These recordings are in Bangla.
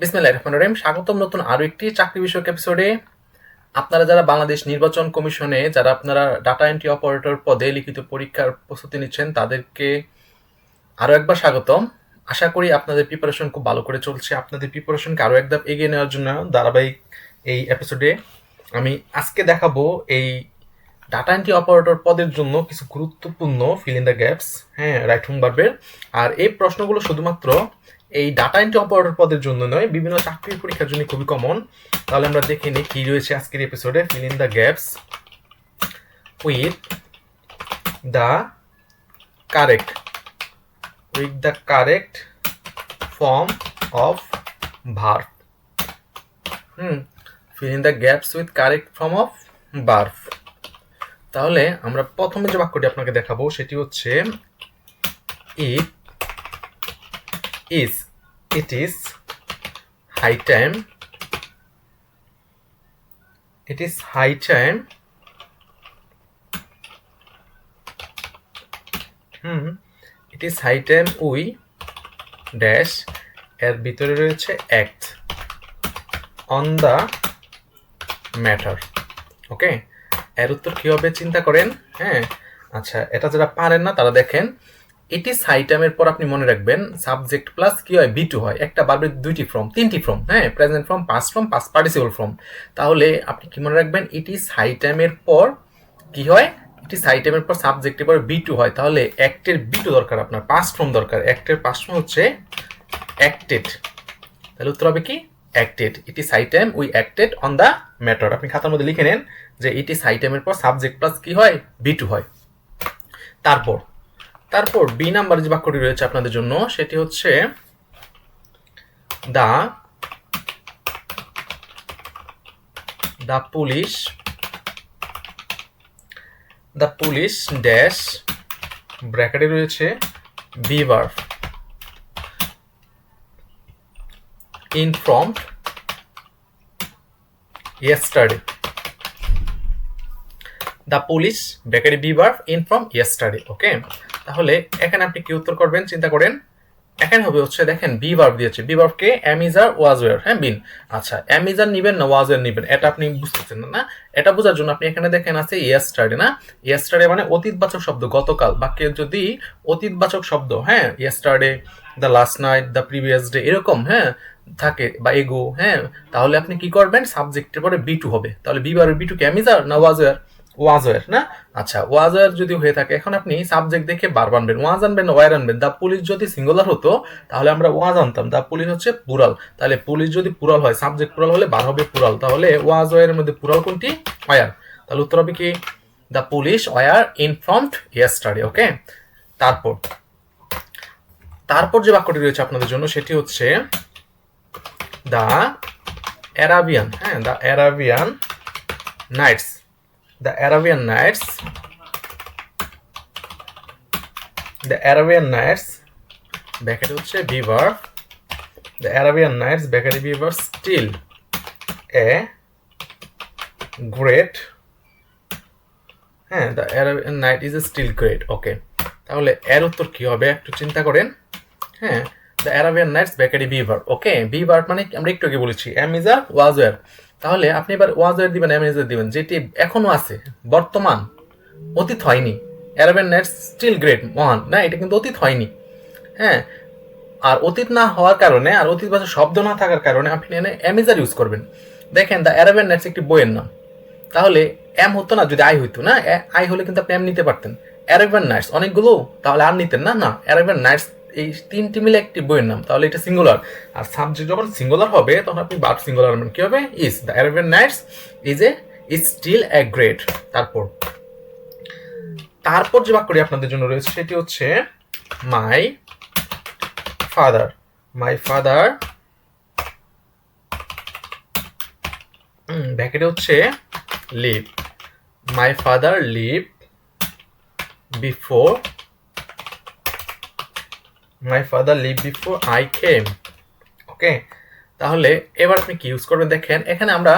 বিসমিল্লাহির রহমানির রহিম, স্বাগতম নতুন আরও একটি চাকরি বিষয়ক এপিসোডে আপনারা যারা বাংলাদেশ নির্বাচন কমিশনে, যারা আপনারা ডাটা এন্ট্রি অপারেটর পদে লিখিত পরীক্ষার প্রস্তুতি নিচ্ছেন, তাদেরকে আরও একবার স্বাগতম। আশা করি আপনাদের প্রিপারেশন খুব ভালো করে চলছে। আপনাদের প্রিপারেশনকে আরও এক ধাপ এগিয়ে নেওয়ার জন্য ধারাবাহিক এই এপিসোডে আমি আজকে দেখাবো এই ডাটা এন্ট্রি অপারেটর পদের জন্য কিছু গুরুত্বপূর্ণ ফিল ইন দ্য গ্যাপস হ্যাঁ রাইট হোম বার্বের আর এই প্রশ্নগুলো শুধুমাত্র এই ডাটা এন্ট্রি অপারেটর পদের জন্য নয়, বিভিন্ন চাকরির পরীক্ষার জন্য খুবই কমন তাহলে আমরা দেখে নিই কি রয়েছে আজকের এপিসোডে fill in the gaps with the correct with the correct form of verb hmm fill in the gaps with correct form of verb তাহলে আমরা প্রথমে যে বাক্যটি আপনাকে দেখাবো, সেটি হচ্ছে it is, it is high time, it is high time hmm it is high time we dash এর ভিতরে রয়েছে act on the matter okay এর উত্তর কি চিন্তা করেন হ্যাঁ? আচ্ছা এটা যারা পারেন না, তারা দেখেন এটি সাইটামের পর আপনি মনে রাখবেন সাবজেক্ট প্লাস কি হয়? বি টু হয়। একটা বারবার দুইটি ফর্ম তিনটি ফর্ম হ্যাঁ? Present form past form past participle form তাহলে আপনি কি মনে রাখবেন? এটি সাইটামের পর কি হয়? এটি সাইটামের পর সাবজেক্টের পর বি টু হয়। তাহলে অ্যাক্টের বি টু দরকার আপনার পাস ফর্ম দরকার। অ্যাক্টের পাস ফর্ম হচ্ছে অ্যাক্টেড তাহলে উত্তর হবে কি? Acted it high time we acted on the matter আপনি খাতার মধ্যে লিখে নেন যে ইটি সাইটেমের পর সাবজেক্ট প্লাস কি হয়? বি টু হয়। তারপর তারপর বি নাম্বার যে বাক্যটি রয়েছে আপনাদের জন্য, সেটি হচ্ছে the the police the police dash, ব্র্যাকেটে রয়েছে be verb informed yesterday. The police bakery be verb inform yesterday okay তাহলে এখানে আপনি কি উত্তর করবেন? চিন্তা করেন। এখানে হবে হচ্ছে, দেখেন বি ভার্ব দিয়েছে। Be ভার্বকে am is are was were হ্যাঁ বিন আচ্ছা অ্যামিজার নিবেন না ওয়াজওয়ার নিবেন? এটা আপনি বুঝতেছেন না এটা বোঝার জন্য আপনি এখানে দেখেন আছে ইয়েস্টারডে না? ইয়েস্টারডে মানে অতীতবাচক শব্দ, গতকাল। বাক্যে যদি অতীতবাচক শব্দ হ্যাঁ yesterday the last night the previous day এরকম হ্যাঁ থাকে বা এগো হ্যাঁ তাহলে আপনি কি করবেন? সাবজেক্টের পরে বি টু হবে। তাহলে বি ভার্বের বি টু কে অ্যামিজার না ওয়াজওয়ার ওয়াজওয়ার, না? আচ্ছা ওয়াজওয়ার যদি হয়ে থাকে, এখন আপনি সাবজেক্ট দেখে বার আনবেন ওয়াজ আনবেন, ওয়ার আনবেন। দা পুলিশ যদি সিঙ্গুলার হতো, তাহলে আমরা ওয়াজ আনতাম। দা পুলিশ হচ্ছে পুরাল তাহলে পুলিশ যদি পুরাল হয় সাবজেক্ট পুরাল হলে বার হবে পুরাল তাহলে ওয়াজ ওয়ারের মধ্যে পুরাল কোনটি? ওয়ার। তাহলে উত্তর হবে কি? The police were informed yesterday okay তারপর তারপর যে বাক্যটি রয়েছে আপনাদের জন্য, সেটি হচ্ছে দ্য অ্যারাবিয়ান হ্যাঁ the Arabian Nights the Arabian Nights. The Arabian Nights. ব্যাকেটে হচ্ছে be verb the Arabian Nights ব্যাকেটে beaver still a great. হ্যাঁ the Arabian Night is still great. Okay তাহলে এর উত্তর কি হবে? একটু চিন্তা করেন। হ্যাঁ the Arabian Nights bakery be verb okay be verb মানে আমরা একটু আগে বলেছি। অ্যামিজা ওয়াজওয়ার তাহলে আপনি এবার ওয়াজওয়ার দিবেন অ্যামিজা দিবেন, যেটি এখনও আছে, বর্তমান অতীত হয়নি। অ্যারাবিয়ান নাইটস স্টিল গ্রেট মহান। না, এটা কিন্তু অতীত হয়নি। হ্যাঁ আর অতীত না হওয়ার কারণে, আর অতীত ভাষা শব্দ না থাকার কারণে আপনি এনে অ্যামেজার ইউজ করবেন। দেখেন দ্য অ্যারাবিয়ান নাইটস একটি বইয়ের নাম। তাহলে এম হতো না, যদি আই হইতো, না? আই হলে কিন্তু আপনি এম নিতে পারতেন। অ্যারাবিয়ান নাইটস অনেকগুলো? তাহলে আর নিতেন না? না অ্যারাবিয়ান নাইটস এই তিনটি মিলে একটি বইয়ের নাম, তাহলে এটা সিঙ্গুলার আর সাবজেক্ট যখন সিঙ্গুলার হবে, তখন আপনি বার্ব সিঙ্গুলার আনবেন কি হবে? Is the Arabian Nights is a is still a great তারপর তারপর যে বাক্যটি আপনাদের জন্য রয়েছে, সেটি হচ্ছে মাই ফাদার মাই ফাদার ব্যাকেটে হচ্ছে live my father live before my father live before I came okay তাহলে এবার আপনি কি ইউজ করবেন? দেখেন, এখানে আমরা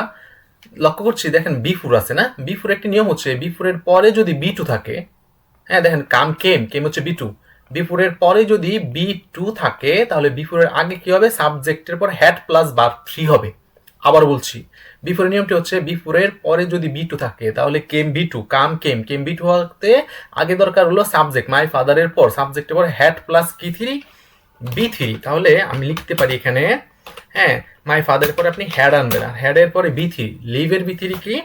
লক্ষ্য করছি, দেখেন বিফুর আছে না? বিফুর একটি নিয়ম হচ্ছে বিফুরের পরে যদি বি টু থাকে হ্যাঁ দেখেন, কাম কেম কেম হচ্ছে বি টু বিফুরের পরে যদি বি টু থাকে, তাহলে বিফুরের আগে কি হবে? সাবজেক্টের পর হ্যাট প্লাস বার থ্রি হবে। আবার বলছি, বিফোরের নিয়মটি হচ্ছে বিফোরের পরে যদি বি টু থাকে, তাহলে came V two come came came V two হতে আগে দরকার হলো সাবজেক্ট মাই ফাদারের পর সাবজেক্টের পর হ্যাট প্লাস কি থ্রি বি থ্রি তাহলে আমি লিখতে পারি এখানে হ্যাঁ মাই ফাদারের পরে আপনি হ্যাড আনবেন, আর হ্যাডের পরে বি থ্রি লিভের বি থ্রি কি?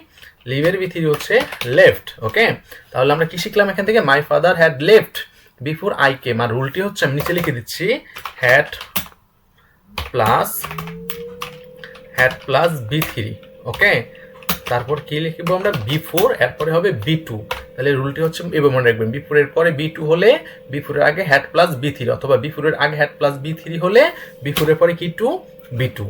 লিভের বি থ্রি হচ্ছে লেফট ওকে তাহলে আমরা কি শিখলাম এখান থেকে? My father had left before I came আর রুলটি হচ্ছে, আমি নিচে লিখে দিচ্ছি had plus had plus V three okay তারপর কি লিখব আমরা? বি ফোর এরপরে হবে বি টু তাহলে রুলটি হচ্ছে, এবার মনে রাখবেন বি ফোরের পরে বি টু হলে বি ফোরের আগে হ্যাড প্লাস বি থ্রি অথবা বি ফোরের আগে হ্যাড প্লাস বি থ্রি হলে বি ফোরের পরে কি টু বি টু